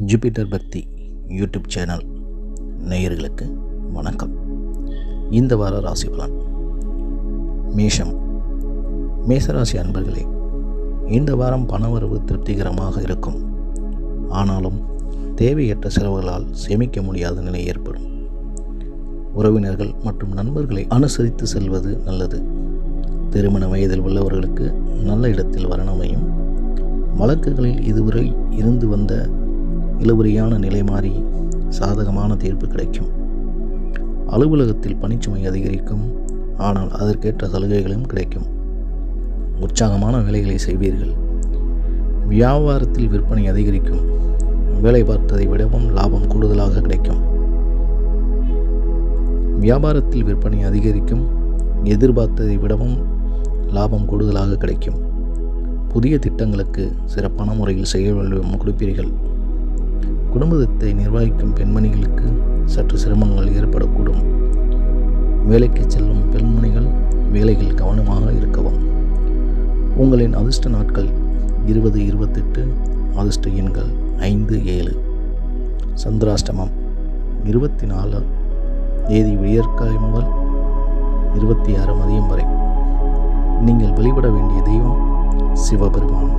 Jupiter பக்தி YouTube channel நேயர்களுக்கு வணக்கம். இந்த வார ராசி பலன். மேஷம். மேசராசி அன்பர்களே இந்த வாரம் பணவரவு திருப்திகரமாக இருக்கும். ஆனாலும் தேவையற்ற செலவுகளால் சேமிக்க முடியாத நிலை ஏற்படும். உறவினர்கள் மற்றும் நண்பர்களை அனுசரித்து செல்வது நல்லது. திருமண வயதில் உள்ளவர்களுக்கு நல்ல இடத்தில் வரணமையும் வழக்குகளில் இதுவரை இழுபறியான நிலை மாறி சாதகமான தீர்ப்பு கிடைக்கும். அலுவலகத்தில் பணிச்சுமை அதிகரிக்கும் ஆனால் அதற்கேற்ற சலுகைகளும் கிடைக்கும். உற்சாகமான வேலைகளை செய்வீர்கள். வியாபாரத்தில் விற்பனை அதிகரிக்கும். வேலை பார்த்ததை விடவும் லாபம் கூடுதலாக கிடைக்கும். வியாபாரத்தில் விற்பனை அதிகரிக்கும். எதிர்பார்த்ததை விடவும் லாபம் கூடுதலாக கிடைக்கும். புதிய திட்டங்களுக்கு சிறப்பான முறையில் செயல்வல்லம் கொடுப்பீர்கள். குடும்பத்தை நிர்வகிக்கும் பெண்மணிகளுக்கு சற்று சிரமங்கள் ஏற்படக்கூடும். வேலைக்கு செல்லும் பெண்மணிகள் வேலையில் கவனமாக இருக்கவும். உங்களின் அதிர்ஷ்ட நாட்கள் இருபது இருபத்தெட்டு அதிர்ஷ்ட எண்கள் ஐந்து ஏழு. சந்திராஷ்டமம் இருபத்தி நாலு தேதி விடியற்காலை முதல் இருபத்தி ஆறு மதியம் வரை. நீங்கள் வழிபட வேண்டிய தெய்வம் சிவபெருமான்.